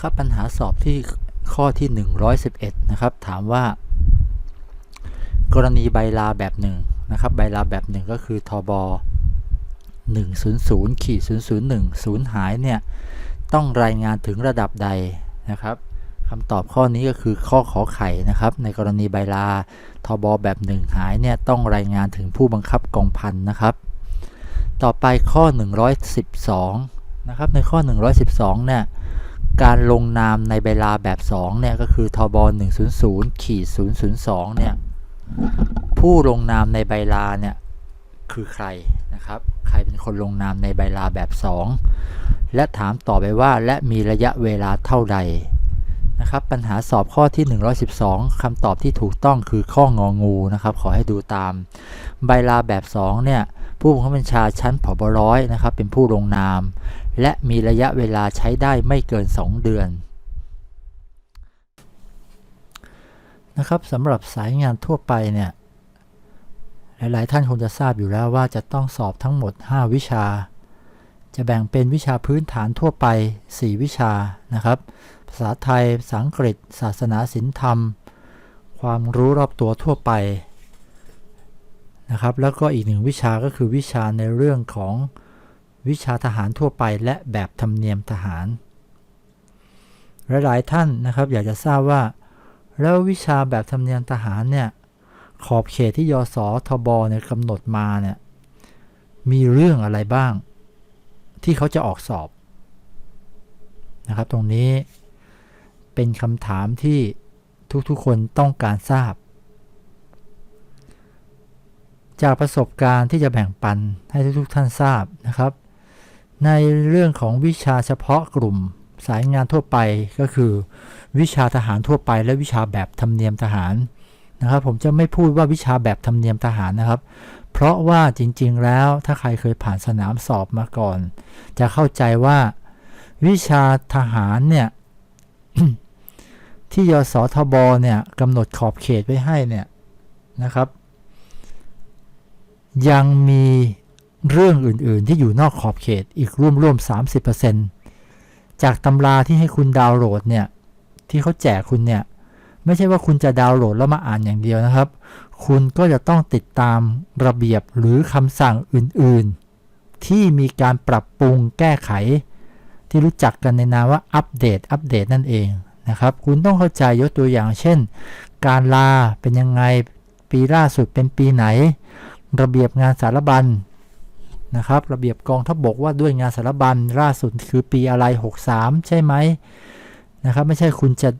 นะครับปัญหาสอบที่ข้อที่ 111 นะครับ ถามว่า กรณีใบลาแบบหนึ่งนะครับใบลาแบบหนึ่งก็คือทบ100ขีด001ศูนย์หายเนี่ยต้องรายงานถึงระดับใดนะครับคำตอบข้อนี้ก็คือข้อขอไข่นะครับ ในกรณีใบลาทบแบบหนึ่งหายเนี่ยต้องรายงานถึงผู้บังคับกองพันนะครับ ต่อไปข้อ 112นะครับในข้อ 112เนี่ย การลงนามในใบลาแบบ 2 เนี่ย ก็คือทบ100ขีด002 เนี่ย ผู้ลงนามในใบลาเนี่ย คือใครนะครับ ใครเป็นคนลงนามในใบลาแบบ 2 และถามต่อไปว่าและมีระยะเวลาเท่าใดนะครับปัญหาสอบข้อที่ 112คำตอบที่ถูกต้องคือข้ององูนะครับ ขอให้ดูตาม ใบลาแบบ 2 เนี่ย ผู้บังคับบัญชาชั้นผบร้อยนะครับ เป็นผู้ลงนาม และมีระยะเวลาใช้ได้ไม่เกิน 2 เดือนนะครับสำหรับสายงานทั่วไปเนี่ยหลาย ๆ ท่านคงจะทราบอยู่แล้วว่าจะต้องสอบทั้งหมด 5 วิชา จะแบ่งเป็นวิชาพื้นฐานทั่วไป 4 วิชานะครับ ภาษาไทย ภาษาอังกฤษ ศาสนาศิลธรรม ความรู้รอบตัวทั่วไปนะครับ แล้วก็อีกหนึ่งวิชาก็คือวิชาในเรื่องของ วิชาทหารทั่วไปและแบบธรรมเนียมทหาร หลายๆท่านนะครับ อยากจะทราบว่า แล้ววิชาแบบธรรมเนียมทหารเนี่ยขอบเขตที่ยศทบเนี่ยกำหนดมาเนี่ยมีเรื่องอะไรบ้าง ที่เขาจะออกสอบนะครับ ตรงนี้เป็นคำถามที่ทุกๆคนต้องการทราบ จากประสบการณ์ที่จะแบ่งปันให้ทุกๆท่านทราบนะครับ ในเรื่องของวิชาเฉพาะกลุ่มสายงานทั่วไปก็คือ วิชาทหารทั่วไปและวิชาแบบธรรมเนียมทหารนะครับผมจะไม่พูดว่าวิชาแบบธรรมเนียมทหารนะครับ เพราะว่าจริงๆแล้วถ้าใครเคยผ่านสนามสอบมาก่อน จะเข้าใจว่าวิชาทหารเนี่ยที่ยศทบเนี่ยกำหนดขอบเขตไว้ให้เนี่ยนะครับ ยังมี เรื่องอื่นๆ ที่อยู่นอกขอบเขตอีกร่วมๆ30%จากตำราที่ให้คุณดาวน์โหลดเนี่ยที่เขาแจกคุณเนี่ยไม่ใช่ว่าคุณจะดาวน์โหลดแล้วมาอ่านอย่างเดียวนะครับ คุณก็จะต้องติดตามระเบียบหรือคำสั่งอื่นๆ ที่มีการปรับปรุงแก้ไข ที่รู้จักกันในนามว่าอัปเดตอัปเดตนั่นเองนะครับ คุณต้องเข้าใจยกตัวอย่างเช่น การลาเป็นยังไงปีล่าสุดเป็นปีไหน ระเบียบงานสารบัญ นะครับระเบียบกองทัพบบกว่าด้วยงานสารบัญล่าสุดคือปีอะไร 63 ใช่ไหมนะครับไม่ใช่คุณจะ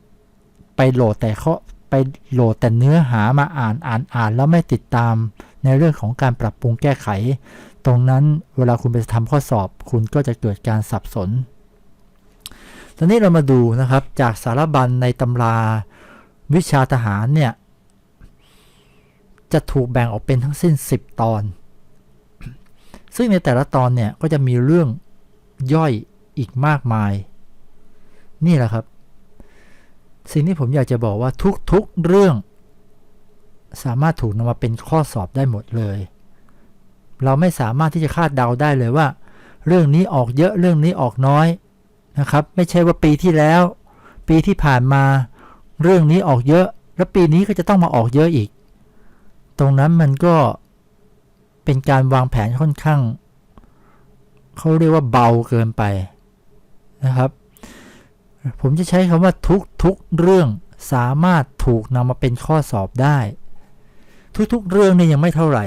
ไปโหลดแต่ข้อไปโหลดแต่เนื้อหามาอ่านอ่านอ่านแล้วไม่ติดตามในเรื่องของการปรับปรุงแก้ไข ตรงนั้นเวลาคุณไปทำข้อสอบ คุณก็จะเกิดการสับสน ตอนนี้เรามาดูนะครับจากสารบัญในตำราวิชาทหารเนี่ยจะถูกแบ่งออกเป็นทั้งสิ้น 10 ตอน ซึ่งในแต่ละตอนเนี่ยก็จะมีเรื่องย่อยอีกมากมาย นี่แหละครับ สิ่งที่ผมอยากจะบอกว่าทุกๆเรื่อง สามารถถูกนำมาเป็นข้อสอบได้หมดเลย เราไม่สามารถที่จะคาดเดาได้เลยว่า เรื่องนี้ออกเยอะเรื่องนี้ออกน้อยนะครับ ไม่ใช่ว่าปีที่แล้ว ปีที่ผ่านมา เรื่องนี้ออกเยอะ แล้วปีนี้ก็จะต้องมาออกเยอะอีก ตรงนั้นมันก็ เป็นการวางแผนค่อนข้างเขาเรียกว่าเบาเกินไปนะครับ ผมจะใช้คำว่าทุกทุกเรื่องสามารถถูกนำมาเป็นข้อสอบได้ ทุกๆเรื่องนี่ยังไม่เท่าไหร่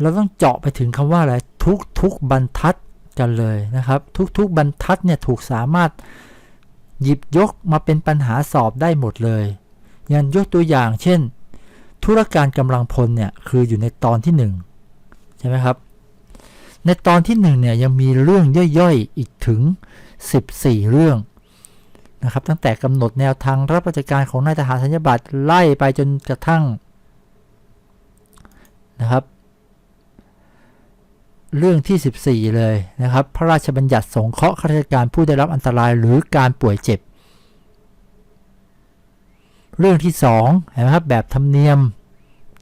เราต้องเจาะไปถึงคำว่าอะไรทุกทุกบรรทัดกันเลยนะครับ ทุกๆบรรทัดเนี่ยถูกสามารถหยิบยกมาเป็นปัญหาสอบได้หมดเลยอย่างยกตัวอย่างเช่น ธุรการกำลังพลเนี่ยคืออยู่ในตอนที่ 1 ใช่ไหมครับ ในตอนที่1เนี่ยยังมีเรื่องย่อยๆอีกถึง 14 เรื่องนะครับตั้งแต่กำหนดแนวทางรับราชการของนายทหารสัญญาบัตรไล่ไปจนกระทั่งนะครับ เรื่องที่ 14 เลยนะครับ พระราชบัญญัติสงเคราะห์ข้าราชการผู้ได้รับอันตรายหรือการป่วยเจ็บ เรื่องที่2เห็นไหมครับแบบธรรมเนียม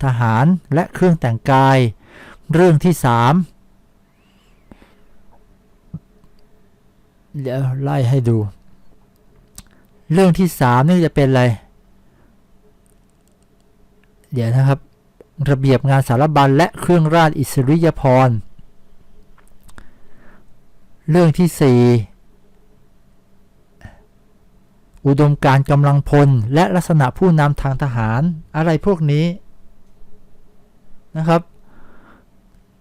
ทหารและเครื่องแต่งกาย เรื่องที่3เดี๋ยวไล่ให้ดู เรื่องที่สามนี่จะเป็นอะไร เดี๋ยวนะครับ ระเบียบงานสารบัญและเครื่องราชอิสริยาภรเรื่องที่สี่ อุดมการกำลังพล และลักษณะผู้นำทางทหาร อะไรพวกนี้นะครับ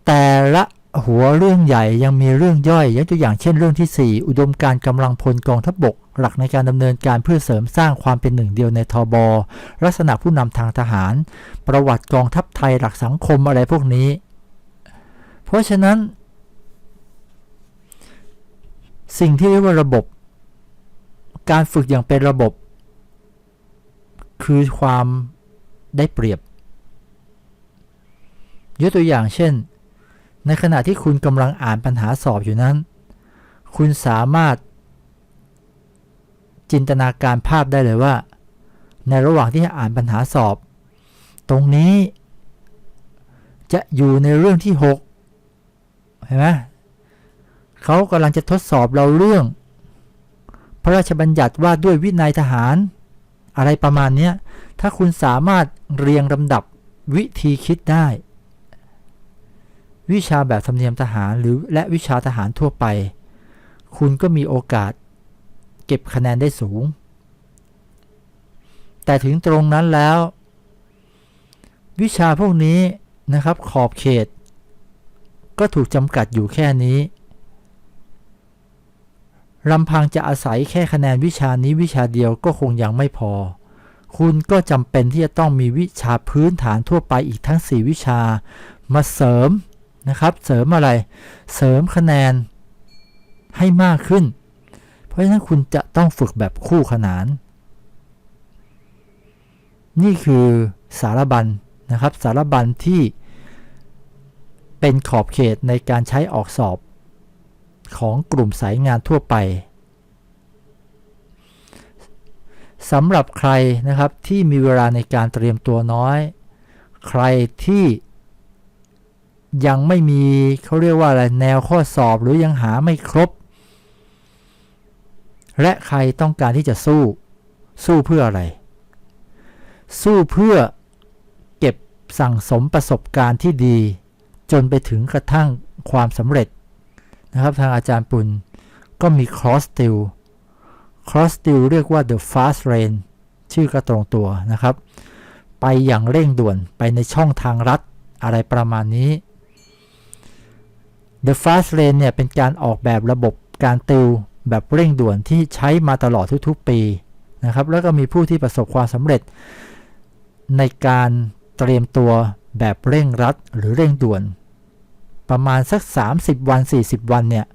แต่ละหัวเรื่องใหญ่ยังมีเรื่องย่อยยกตัวอย่างเช่นเรื่องที่ 4 อุดมการกำลังพลกองทัพบบก หลักในการดำเนินการเพื่อเสริมสร้างความเป็นหนึ่งเดียวในทบลักษณะผู้นำทางทหาร ประวัติกองทัพไทยหลักสังคมอะไรพวกนี้ เพราะฉะนั้น สิ่งที่เรียกว่าระบบ การฝึกอย่างเป็นระบบ คือความได้เปรียบ ยกตัวอย่างเช่น ในขณะที่คุณกำลังอ่านปัญหาสอบอยู่นั้น คุณสามารถ จินตนาการภาพได้เลยว่า ในระหว่างที่อ่านปัญหาสอบ ตรงนี้ จะอยู่ในเรื่องที่ 6 เห็นไหมเขากำลังจะทดสอบเราเรื่อง พระราชบัญญัติว่าด้วยวินัยทหาร อะไรประมาณนี้ถ้าคุณสามารถเรียงลำดับวิธีคิดได้ วิชาแบบธรรมเนียมทหารหรือและวิชาทหารทั่วไป คุณก็มีโอกาสเก็บคะแนนได้สูง แต่ถึงตรงนั้นแล้ว วิชาพวกนี้นะครับขอบเขต ก็ถูกจำกัดอยู่แค่นี้ ลำพังจะอาศัยแค่คะแนนวิชานี้วิชาเดียวก็คงยังไม่พอ คุณก็จำเป็นที่จะต้องมีวิชาพื้นฐานทั่วไปอีกทั้ง 4 วิชา มาเสริมนะครับ เสริมอะไร เสริมคะแนนให้มากขึ้น เพราะฉะนั้นคุณจะต้องฝึกแบบคู่ขนาน นี่คือสารบัญนะครับ สารบัญที่เป็นขอบเขตในการใช้ออกสอบ ของกลุ่มสายงานทั่วไปสำหรับใครนะครับที่มีเวลาในการเตรียมตัวน้อย ใครที่ยังไม่มีเขาเรียกว่าอะไรแนวข้อสอบหรือยังหาไม่ครบ และใครต้องการที่จะสู้ สู้เพื่ออะไร สู้เพื่อเก็บสั่งสมประสบการณ์ที่ดี จนไปถึงกระทั่งความสำเร็จ นะครับทางอาจารย์ปุณก็มี cross still cross still เรียกว่า the fast lane ชื่อกระตรงตัวนะครับ ไปอย่างเร่งด่วนไปในช่องทางรัดอะไรประมาณนี้ the fast lane เนี่ยเป็นการออกแบบระบบการติวแบบเร่งด่วนที่ใช้มาตลอดทุกๆปีนะครับแล้วก็มีผู้ที่ประสบความสำเร็จ ในการเตรียมตัวแบบเร่งรัดหรือเร่งด่วน ประมาณสัก 30 วัน 40 วันเนี่ย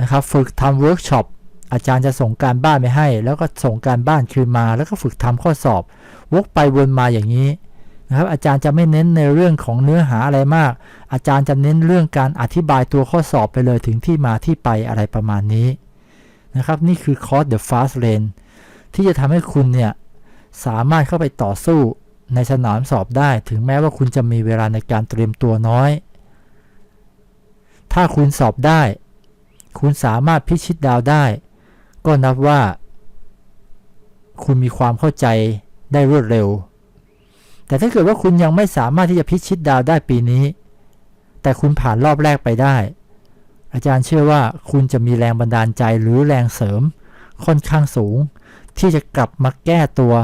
นะครับฝึกทำเวิร์กช็อปอาจารย์จะส่งการบ้านไปให้ แล้วก็ส่งการบ้านคืนมาแล้วก็ฝึกทำข้อสอบ วกไปวนมาอย่างนี้นะครับอาจารย์จะไม่เน้นในเรื่องของเนื้อหาอะไรมาก อาจารย์จะเน้นเรื่องการอธิบายตัวข้อสอบไปเลยถึงที่มาที่ไปอะไรประมาณนี้นะครับนี่คือคอร์ส The Fast Lane ที่จะทำให้คุณเนี่ยสามารถเข้าไปต่อสู้ ในสนามสอบได้ถึงแม้ว่าคุณจะมีเวลาในการเตรียมตัวน้อย ถ้าคุณสอบได้ คุณสามารถพิชิตดาวได้ ก็นับว่า คุณมีความเข้าใจได้รวดเร็ว แต่ถ้าเกิดว่าคุณยังไม่สามารถที่จะพิชิตดาวได้ปีนี้ แต่คุณผ่านรอบแรกไปได้ อาจารย์เชื่อว่าคุณจะมีแรงบันดาลใจหรือแรงเสริม ค่อนข้างสูง ที่จะกลับมาแก้ตัว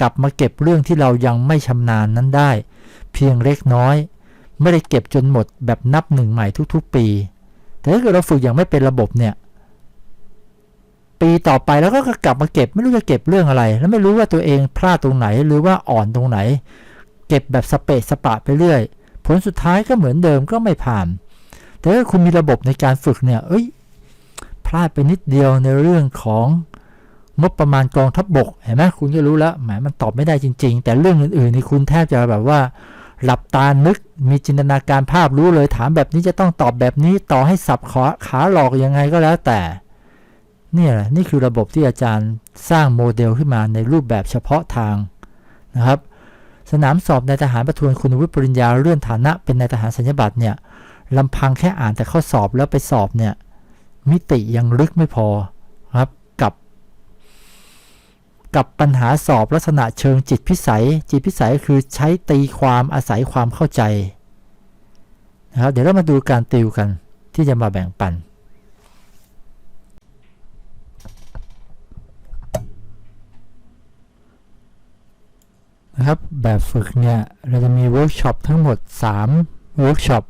กลับมาเก็บเรื่องที่เรายังไม่ชำนาญนั้นได้ เพียงเล็กน้อย ไม่ได้เก็บจนหมดแบบนับหนึ่งใหม่ทุกๆ ปี แต่ถ้าเกิดเราฝึกอย่างไม่เป็นระบบเนี่ย ปีต่อไปแล้วก็กลับมาเก็บไม่รู้จะเก็บเรื่องอะไร แล้วไม่รู้ว่าตัวเองพลาดตรงไหนหรือว่าอ่อนตรงไหน เก็บแบบสเปซสปะไปเรื่อย ผลสุดท้ายก็เหมือนเดิมก็ไม่ผ่าน แต่ถ้าคุณมีระบบในการฝึกเนี่ยเอ้ยพลาดไปนิดเดียวในเรื่องของ งบประมาณกองทัพบบกเห็นไหมคุณก็รู้แล้วแหมมันตอบไม่ได้จริง ๆ แต่เรื่องอื่นๆนี่คุณแทบจะแบบว่า หลับตานึกมีจินตนาการภาพรู้เลยถามแบบนี้จะต้องตอบแบบนี้ต่อให้สับขาขาหลอกยังไงก็แล้วแต่เนี่ยนี่คือระบบที่อาจารย์สร้างโมเดลขึ้นมาในรูปแบบเฉพาะทางนะครับ สนามสอบในทหารประทวนคุณวุฒิปริญญาเลื่อนฐานะเป็นนายทหารสัญญบัตรเนี่ยลำพังแค่อ่านแต่ข้อสอบแล้วไปสอบเนี่ยมิติยังลึกไม่พอ กับปัญหาสอบลักษณะเชิงจิตพิสัย จิตพิสัยคือใช้ตีความอาศัยความเข้าใจนะครับเดี๋ยวเรามาดูการติวกันที่จะมาแบ่งปัน นะครับแบบฝึกเนี่ย เราจะมีเวิร์กช็อปทั้งหมด 3 เวิร์กช็อป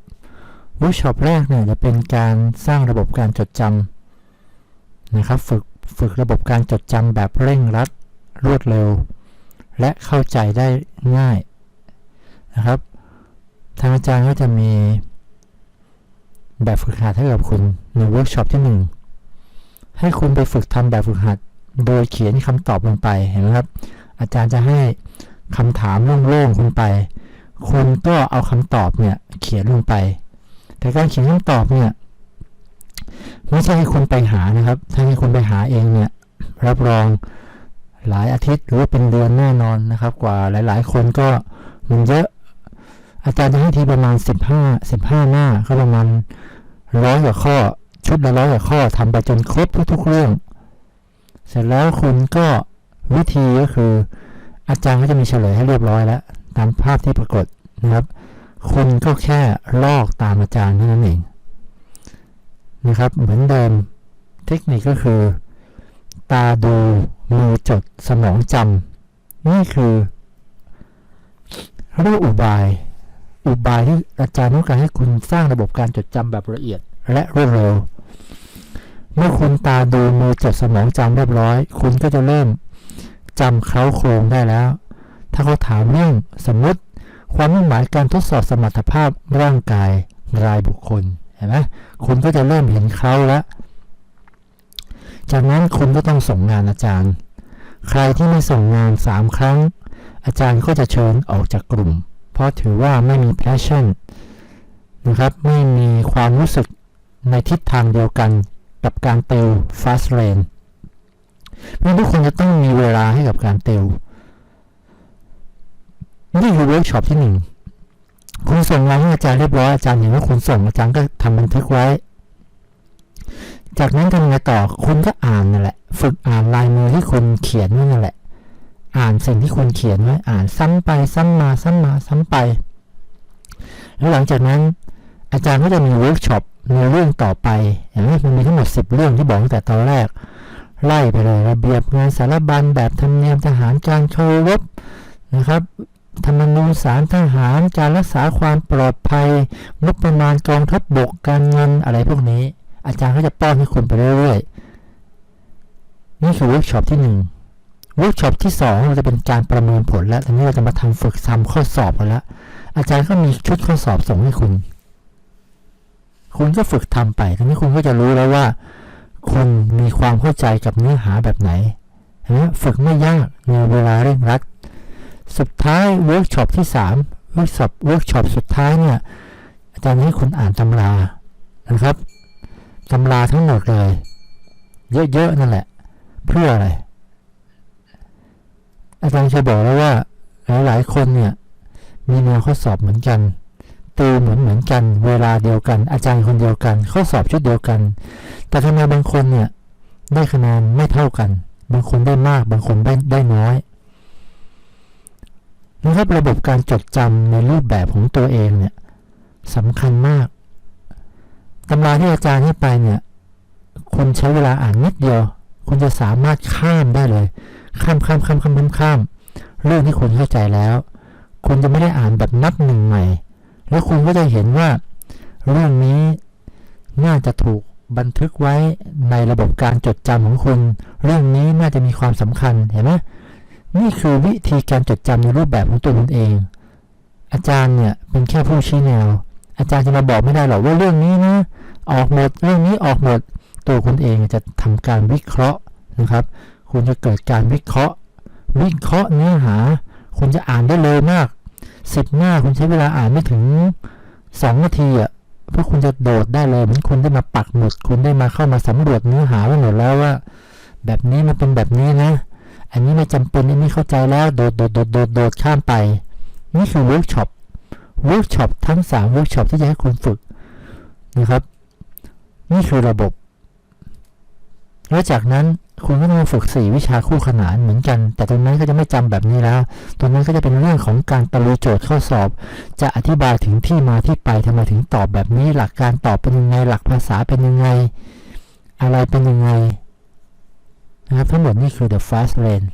เวิร์กช็อปแรกเนี่ยจะเป็นการสร้างระบบการจดจำนะครับฝึกฝึกระบบการจดจำแบบเร่งรัด รวดเร็ว และเข้าใจได้ง่ายนะครับ ทางอาจารย์ก็จะมีแบบฝึกหัดให้กับคุณในเวิร์กช็อปที่ 1 ให้คุณไปฝึกทำแบบฝึกหัด โดยเขียนคำตอบลงไปเห็นไหมครับ อาจารย์จะให้คำถามโล่งๆคุณไป คุณก็เอาคำตอบเนี่ยเขียนลงไป แต่การเขียนคำตอบเนี่ยไม่ใช่ให้คุณไปหานะครับ ถ้าให้คุณไปหาเองเนี่ยรับรอง หลายอาทิตย์หรือว่าเป็นเดือนแน่นอนนะครับ กว่าหลาย ๆ คนก็มันเยอะ อาจารย์จะให้ทีประมาณ 15 15 หน้าก็ประมาณร้อยกว่าข้อ ชุดละร้อยกว่าข้อทำไปจนครบทุกๆเรื่อง เสร็จแล้วคุณก็วิธีก็คือ อาจารย์ก็จะมีเฉลยให้เรียบร้อยแล้ว ตามภาพที่ปรากฏนะครับ คุณก็แค่ลอกตามอาจารย์เท่านั้นเองนะครับ เหมือนเดิมเทคนิคก็คือ ตาดู มือจดสมองจำนี่คือเรียกอุบาย อุบายที่อาจารย์ต้องการให้คุณสร้างระบบการจดจำแบบละเอียด และรวดเร็ว เมื่อคุณตาดูมือจดสมองจำเรียบร้อย คุณก็จะเริ่มจำเคล้าโครงได้แล้ว ถ้าเขาถามเรื่องสมมติความมุ่งหมายการทดสอบสมรรถภาพร่างกายรายบุคคลเห็นไหมคุณก็จะเริ่มเห็นเขาแล้ว จากนั้นคุณก็ต้องส่งงานอาจารย์ ใครที่ไม่ส่งงาน 3 ครั้ง อาจารย์ก็จะเชิญออกจากกลุ่ม เพราะถือว่าไม่มี passion นะครับไม่มีความรู้สึกในทิศทางเดียวกันกับการเตล fast lane เพราะทุกคนจะต้องมีเวลาให้กับการเตลนี่คือเวิร์กช็อปที่หนึ่งคุณส่งงานให้อาจารย์เรียบร้อยอาจารย์เห็นว่าคุณส่งอาจารย์ก็ทำบันทึกไว้ จากนั้นทำไงต่อคุณก็อ่านนั่นแหละ ฝึกอ่านลายมือที่คุณเขียนนั่นแหละ อ่านสิ่งที่คุณเขียนไว้อ่านซ้ำไปซ้ำมาซ้ำมาซ้ำไป แล้วหลังจากนั้นอาจารย์ก็จะมีเวิร์กช็อปในเรื่องต่อไปอย่างนี้มันมีทั้งหมด 10 เรื่องที่บอกตั้งแต่ตอนแรก ไล่ไปเลยระเบียบงานสารบัญแบบธรรมเนียมทหารการเคารพนะครับธรรมนูญสารทหารการรักษาความปลอดภัย งบประมาณกองทัพบบกการเงินอะไรพวกนี้ อาจารย์ก็จะป้อนให้คุณไปเรื่อยๆ นี่คือเวิร์กช็อปที่1เวิร์กช็อปที่ 2 เราจะเป็นการประเมินผลแล้วทีนี้เราจะมาทำฝึกซ้ำข้อสอบกันแล้ว อาจารย์ก็มีชุดข้อสอบส่งให้คุณ คุณก็ฝึกทำไปทีนี้คุณก็จะรู้แล้วว่า คุณมีความเข้าใจกับเนื้อหาแบบไหนนะฝึกไม่ยากในเวลาเร่งรัด สุดท้ายเวิร์กช็อปที่3เวิร์กช็อปเวิร์กช็อปสุดท้ายเนี่ยอาจารย์ให้คุณอ่านตำรานะครับ ตำราทั้งหมดเลย เยอะๆนั่นแหละ เพื่ออะไร อาจารย์จะบอกแล้วว่า หลายๆคนเนี่ย มีแนวข้อสอบเหมือนกันติวเหมือนเหมือนกัน เวลาเดียวกัน อาจารย์คนเดียวกัน ข้อสอบชุดเดียวกัน แต่ทำไมบางคนเนี่ย ได้คะแนนไม่เท่ากัน บางคนได้มาก บางคนได้ได้น้อยนะครับระบบการจดจำในรูปแบบของตัวเองเนี่ยสำคัญมาก ตำราที่อาจารย์ให้ไปเนี่ยคุณใช้เวลาอ่านนิดเดียวคุณจะสามารถข้ามได้เลย ข้ามข้ามข้ามข้ามข้ามข้ามเรื่องที่คุณเข้าใจแล้ว คุณจะไม่ได้อ่านแบบนับหนึ่งใหม่ แล้วคุณก็จะเห็นว่า เรื่องนี้น่าจะถูกบันทึกไว้ในระบบการจดจำของคุณ เรื่องนี้น่าจะมีความสำคัญเห็นไหมนี่คือวิธีการจดจำในรูปแบบของตัวคุณเอง อาจารย์เนี่ยเป็นแค่ผู้ชี้แนว อาจารย์จะมาบอกไม่ได้หรอกว่าเรื่องนี้นะ ออกหมดเรื่องนี้ออกหมด ตัวคุณเองจะทำการวิเคราะห์นะครับ คุณจะเกิดการวิเคราะห์ วิเคราะห์เนื้อหา คุณจะอ่านได้เร็วมากสิบหน้าคุณใช้เวลาอ่านไม่ถึงสองนาทีอะเพราะคุณจะโดดได้เลยเหมือนคุณได้มาปักหมุด คุณได้มาเข้ามาสำรวจเนื้อหาไว้หมดแล้วว่า แบบนี้มันเป็นแบบนี้นะ อันนี้ไม่จำเป็นอันนี้เข้าใจแล้วโดดโดดโดดโดดโดดข้ามไป นี่คือเวิร์กช็อปเวิร์กช็อปทั้ง3เวิร์กช็อปที่จะให้คุณฝึกนะครับ นี่คือระบบ แล้วจากนั้นคุณก็ต้องฝึกสี่วิชาคู่ขนานเหมือนกัน แต่ตรงนั้นก็จะไม่จำแบบนี้แล้ว ตรงนั้นก็จะเป็นเรื่องของการตะลุยโจทย์ข้อสอบ จะอธิบายถึงที่มาที่ไปทำไมถึงตอบแบบนี้ หลักการตอบเป็นยังไง หลักภาษาเป็นยังไง อะไรเป็นยังไงนะครับทั้งหมดนี่คือ the fast lane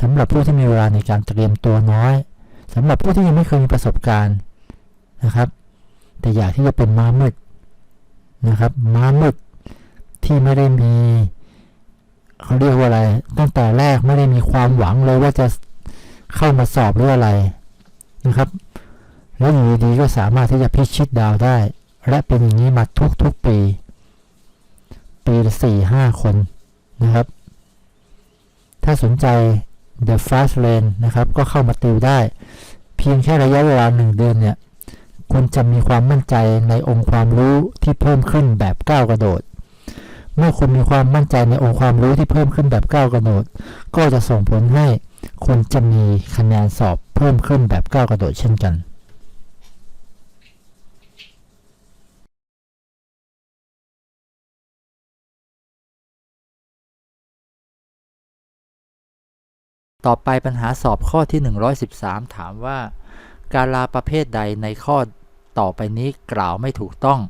สำหรับผู้ที่มีเวลาในการเตรียมตัวน้อยสำหรับผู้ที่ยังไม่เคยมีประสบการณ์นะครับ แต่อยากที่จะเป็นม้ามืด นะครับม้ามืดที่ไม่ได้มีเขาเรียกว่าอะไร ตั้งแต่แรกไม่ได้มีความหวังเลยว่าจะเข้ามาสอบหรืออะไรนะครับ แล้วอยู่ดีก็สามารถที่จะพิชิตดาวได้ และเป็นอย่างนี้มาทุกๆปี ปีละสี่ห้าคนนะครับ ถ้าสนใจ The Fast Lane นะครับ ก็เข้ามาติวได้ เพียงแค่ระยะเวลาหนึ่งเดือนเนี่ย คุณจะมีความมั่นใจในองค์ความรู้ที่เพิ่มขึ้นแบบก้าวกระโดด เมื่อคุณมีความมั่นใจในองค์ความรู้ที่เพิ่มขึ้นแบบก้าวกระโดด ก็จะส่งผลให้คุณจะมีคะแนนสอบเพิ่มขึ้นแบบก้าวกระโดดเช่นกันต่อไปปัญหาสอบข้อที่ 113 ถามว่า การลาประเภทใดในข้อ ต่อไปนี้กล่าวไม่ถูกต้อง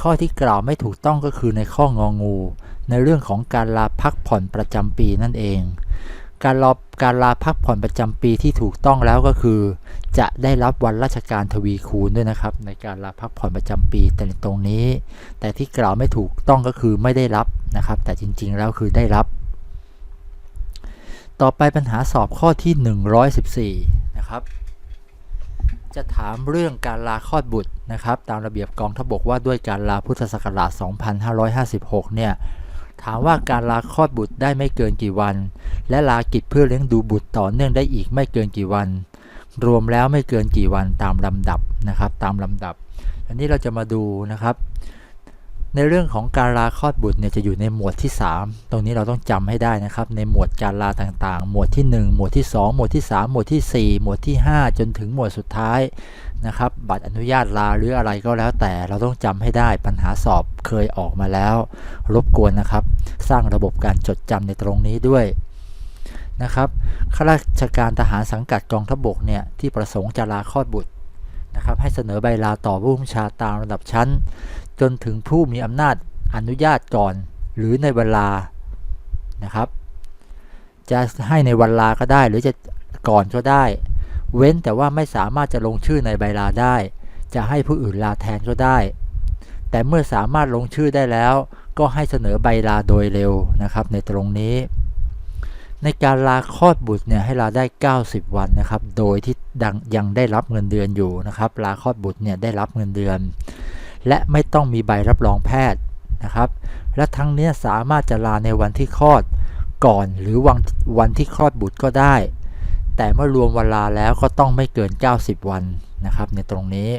ข้อที่กล่าวไม่ถูกต้องก็คือในข้ององู ในเรื่องของการลาพักผ่อนประจำปีนั่นเอง การลาการลาพักผ่อนประจำปีที่ถูกต้องแล้วก็คือ จะได้รับวันราชการทวีคูณด้วยนะครับ ในการลาพักผ่อนประจำปีแต่ในตรงนี้ แต่ที่กล่าวไม่ถูกต้องก็คือไม่ได้รับนะครับ แต่จริงๆแล้วคือได้รับ ต่อไปปัญหาสอบข้อที่ 114 นะครับ จะถามเรื่องการลาคลอดบุตรนะครับ ตามระเบียบกองทบกว่าด้วยการลาพุทธศักราช 2556 เนี่ยถามว่าการลาคลอดบุตรได้ไม่เกินกี่วัน และลากิจเพื่อเลี้ยงดูบุตรต่อเนื่องได้อีกไม่เกินกี่วัน รวมแล้วไม่เกินกี่วันตามลำดับนะครับ ตามลำดับ อันนี้เราจะมาดูนะครับ ในเรื่องของการลาคลอดบุตรเนี่ยจะอยู่ในหมวดที่ 3 ตรงนี้เราต้องจำให้ได้นะครับ ในหมวดการลาต่างๆ หมวดที่ 1 หมวดที่ 2 หมวดที่ 3 หมวดที่ 4 หมวดที่ 5 จนถึงหมวดสุดท้ายนะครับ บัตรอนุญาตลาหรืออะไรก็แล้วแต่เราต้องจำให้ได้ปัญหาสอบเคยออกมาแล้ว รบกวนนะครับ สร้างระบบการจดจำในตรงนี้ด้วยนะครับข้าราชการทหารสังกัดกองทัพบกเนี่ยที่ประสงค์จะลาคลอดบุตรนะครับให้เสนอใบลาต่อผู้บัญชาตามระดับชั้น จนถึงผู้มีอำนาจอนุญาตก่อน หรือในเวลานะครับ จะให้ในวันลาก็ได้หรือจะก่อนก็ได้ เว้นแต่ว่าไม่สามารถจะลงชื่อในใบลาได้ จะให้ผู้อื่นลาแทนก็ได้ แต่เมื่อสามารถลงชื่อได้แล้ว ก็ให้เสนอใบลาโดยเร็วนะครับ ในตรงนี้ ในการลาคลอดบุตรเนี่ยให้ลาได้ 90 วันนะครับ โดยที่ดังยังได้รับเงินเดือนอยู่นะครับ ลาคลอดบุตรเนี่ยได้รับเงินเดือน และไม่ต้องมีใบรับรองแพทย์นะครับ และทั้งนี้สามารถจะลาในวันที่คลอดก่อนหรือวันวันที่คลอดบุตรก็ได้ แต่เมื่อรวมเวลาแล้วก็ต้องไม่เกิน 90 วันนะครับในตรงนี้